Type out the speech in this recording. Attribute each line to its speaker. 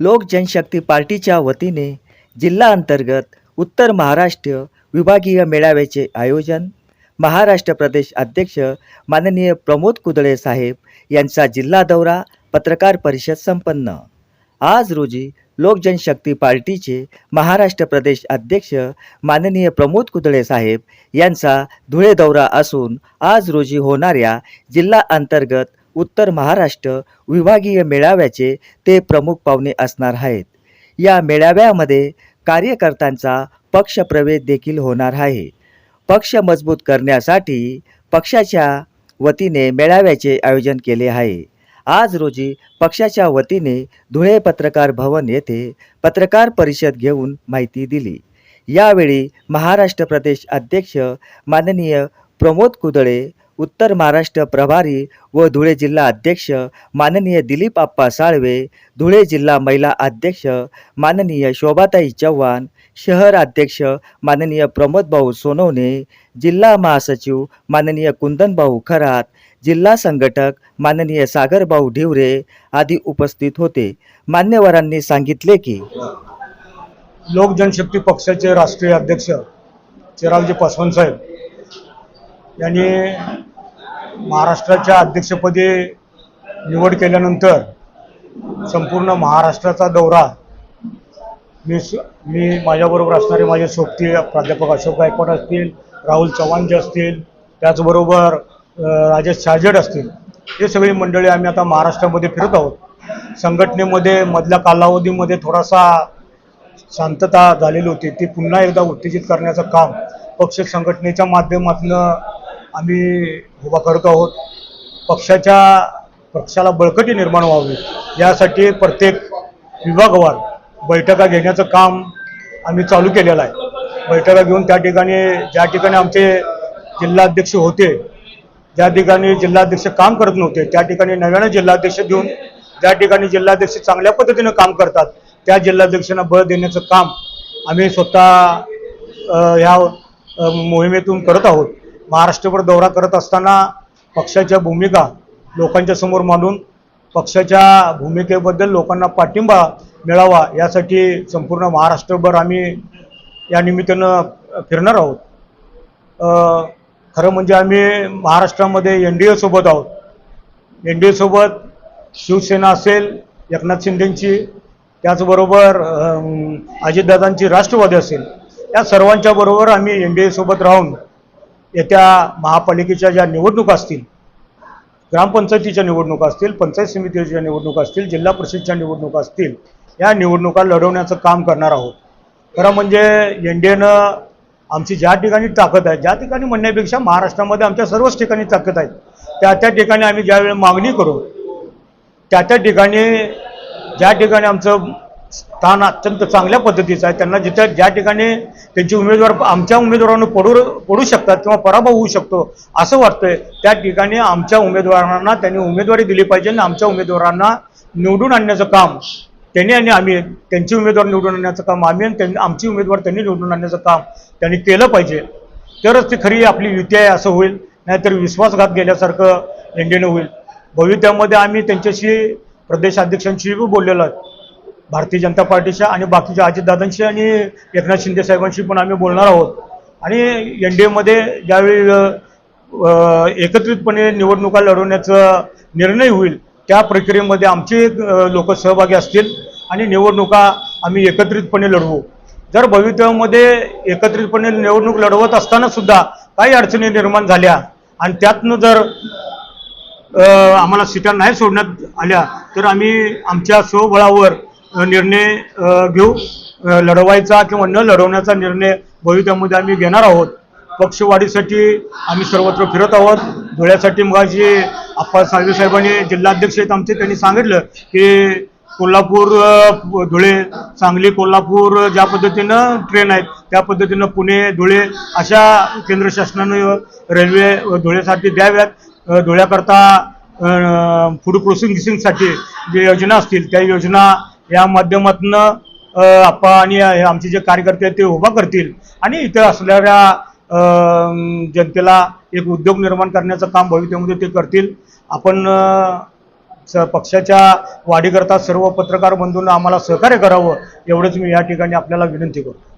Speaker 1: लोक जनशक्ती पार्टीच्या वतीने जिल्हा अंतर्गत उत्तर महाराष्ट्र विभागीय मेळाव्याचे आयोजन महाराष्ट्र प्रदेश अध्यक्ष माननीय प्रमोद कुदळे साहेब यांचा जिल्हा दौरा पत्रकार परिषद संपन्न. आज रोजी लोक जनशक्ती पार्टीचे महाराष्ट्र प्रदेश अध्यक्ष माननीय प्रमोद कुदळे साहेब यांचा धुळे दौरा असून आज रोजी होणाऱ्या जिल्हा अंतर्गत उत्तर महाराष्ट्र विभागीय मेळाव्याचे ते प्रमुख पाहुणे असणार आहेत. या मेळाव्यामध्ये कार्यकर्त्यांचा पक्षप्रवेश देखील होणार आहे. पक्ष मजबूत करण्यासाठी पक्षाच्या वतीने मेळाव्याचे आयोजन केले आहे. आज रोजी पक्षाच्या वतीने धुळे पत्रकार भवन येथे पत्रकार परिषद घेऊन माहिती दिली. यावेळी महाराष्ट्र प्रदेश अध्यक्ष माननीय प्रमोद कुदळे उत्तर महाराष्ट्र प्रभारी व धुळे जिल्हा अध्यक्ष माननीय दिलीप आप्पा साळवे धुळे जिल्हा महिला अध्यक्ष माननीय शोभाताई चव्हाण शहर अध्यक्ष माननीय प्रमोदभाऊ सोनवणे जिल्हा महासचिव माननीय कुंदनभाऊ खरात जिल्हा संघटक माननीय सागरभाऊ ढिवरे आदी उपस्थित होते. मान्यवरांनी सांगितले की
Speaker 2: लोक जनशक्ती पक्षाचे राष्ट्रीय अध्यक्ष चिरागजी पासवान साहेब यांनी महाराष्ट्राच्या अध्यक्षपदी निवड केल्यानंतर संपूर्ण महाराष्ट्राचा दौरा मी स- मी माझ्याबरोबर असणारे माझे सोबती प्राध्यापक अशोक गायकवाड असतील राहुल चव्हाण जे असतील त्याचबरोबर राजेश शहाजेड असतील हे सगळी मंडळी आम्ही आता महाराष्ट्रामध्ये फिरत आहोत. संघटनेमध्ये मधल्या कालावधीमध्ये थोडासा शांतता झालेली होती. ती पुन्हा एकदा उत्तेजित करण्याचं काम पक्ष संघटनेच्या माध्यमातून आम्ही उभा करत आहोत. पक्षाच्या पक्षाला बळकटी निर्माण व्हावी. यासाठी प्रत्येक विभागवार बैठका घेण्याचं काम आम्ही चालू केलेलं आहे. बैठका घेऊन त्या ठिकाणी ज्या ठिकाणी आमचे जिल्हाध्यक्ष होते ज्या ठिकाणी जिल्हाध्यक्ष काम करत नव्हते त्या ठिकाणी नव्यानं जिल्हाध्यक्ष देऊन ज्या ठिकाणी जिल्हाध्यक्ष चांगल्या पद्धतीनं काम करतात त्या जिल्हाध्यक्षांना बळ देण्याचं काम आम्ही स्वतः ह्या मोहिमेतून करत आहोत. महाराष्ट्रभर दौरा करत असताना पक्षाच्या भूमिका लोकांच्या समोर मांडून पक्षाच्या भूमिकेबद्दल लोकांना पाठिंबा मिळावा यासाठी संपूर्ण महाराष्ट्रभर आम्ही या निमित्तानं फिरणार आहोत. खरं म्हणजे आम्ही महाराष्ट्रामध्ये एन डी एसोबत आहोत. एन डी एसोबत शिवसेना असेल एकनाथ शिंदेंची त्याचबरोबर अजितदादांची राष्ट्रवादी असेल या सर्वांच्या बरोबर आम्ही एन डी एसोबत राहून येत्या महापालिकेच्या ज्या निवडणुका असतील ग्रामपंचायतीच्या निवडणुका असतील पंचायत समितीच्या निवडणुका असतील जिल्हा परिषदच्या निवडणुका असतील या निवडणुका लढवण्याचं काम करणार आहोत. खरं म्हणजे एन डी एनं आमची ज्या ठिकाणी ताकद आहे ज्या ठिकाणी म्हणण्यापेक्षा महाराष्ट्रामध्ये आमच्या सर्वच ठिकाणी ताकद आहे त्या त्या ठिकाणी आम्ही ज्यावेळी मागणी करू त्या त्या ठिकाणी ज्या ठिकाणी आमचं स्थान अत्यंत चांगल्या पद्धतीचं आहे. त्यांना जिथं ज्या ठिकाणी त्यांचे उमेदवार आमच्या उमेदवारांना पडू पडू शकतात किंवा पराभव होऊ शकतो असं वाटतंय. त्या ठिकाणी आमच्या उमेदवारांना त्यांनी उमेदवारी दिली पाहिजे आणि आमच्या उमेदवारांना निवडून आणण्याचं काम त्यांनी आणि आम्ही त्यांची उमेदवार निवडून आणण्याचं काम आम्ही आणि त्यांनी आमची उमेदवार त्यांनी निवडून आणण्याचं काम त्यांनी केलं पाहिजे. तरच ती खरी आपली युती आहे असं होईल. नाहीतर विश्वासघात गेल्यासारखं एनडीनं होईल. भविष्यामध्ये आम्ही त्यांच्याशी प्रदेशाध्यक्षांशी बोललेलो आहे भारतीय जनता पार्टीच्या आणि बाकीच्या अजितदादांशी आणि एकनाथ शिंदे साहेबांशी पण आम्ही बोलणार आहोत. आणि एन डी एमध्ये ज्यावेळी एकत्रितपणे निवडणुका लढवण्याचा निर्णय होईल त्या प्रक्रियेमध्ये आमचे लोक सहभागी असतील आणि निवडणुका आम्ही एकत्रितपणे लढवू. जर भवितव्यामध्ये एकत्रितपणे निवडणूक लढवत असताना सुद्धा काही अडचणी निर्माण झाल्या आणि त्यातनं जर आम्हाला सीटा नाही सोडण्यात आल्या तर आम्ही आमच्या स्वबळावर निर्णय घेऊ. लढवायचा किंवा न लढवण्याचा निर्णय भविष्यामध्ये आम्ही घेणार आहोत. पक्षवाढीसाठी आम्ही सर्वत्र फिरत आहोत. धुळ्यासाठी मगाशी आप्पा साळवे साहेबांनी जिल्हाध्यक्ष आहेत आमचे त्यांनी सांगितलं की कोल्हापूर धुळे सांगली कोल्हापूर ज्या पद्धतीनं ट्रेन आहेत त्या पद्धतीनं पुणे धुळे अशा केंद्र शासनानं रेल्वे धुळेसाठी द्याव्यात. धुळ्याकरता फूड प्रोसेसिंगसाठी जे योजना असतील त्या योजना या माध्यमातून आपा आणि हे आमचे जे कार्यकर्ते आहेत ते उभा करतील. आणि इथं असणाऱ्या जनतेला एक उद्योग निर्माण करण्याचं काम भविष्यामध्ये ते करतील. आपण स पक्षाच्या वाढीकरता सर्व पत्रकार बंधूंना आम्हाला सहकार्य करावं एवढंच मी या ठिकाणी आपल्याला विनंती करतो.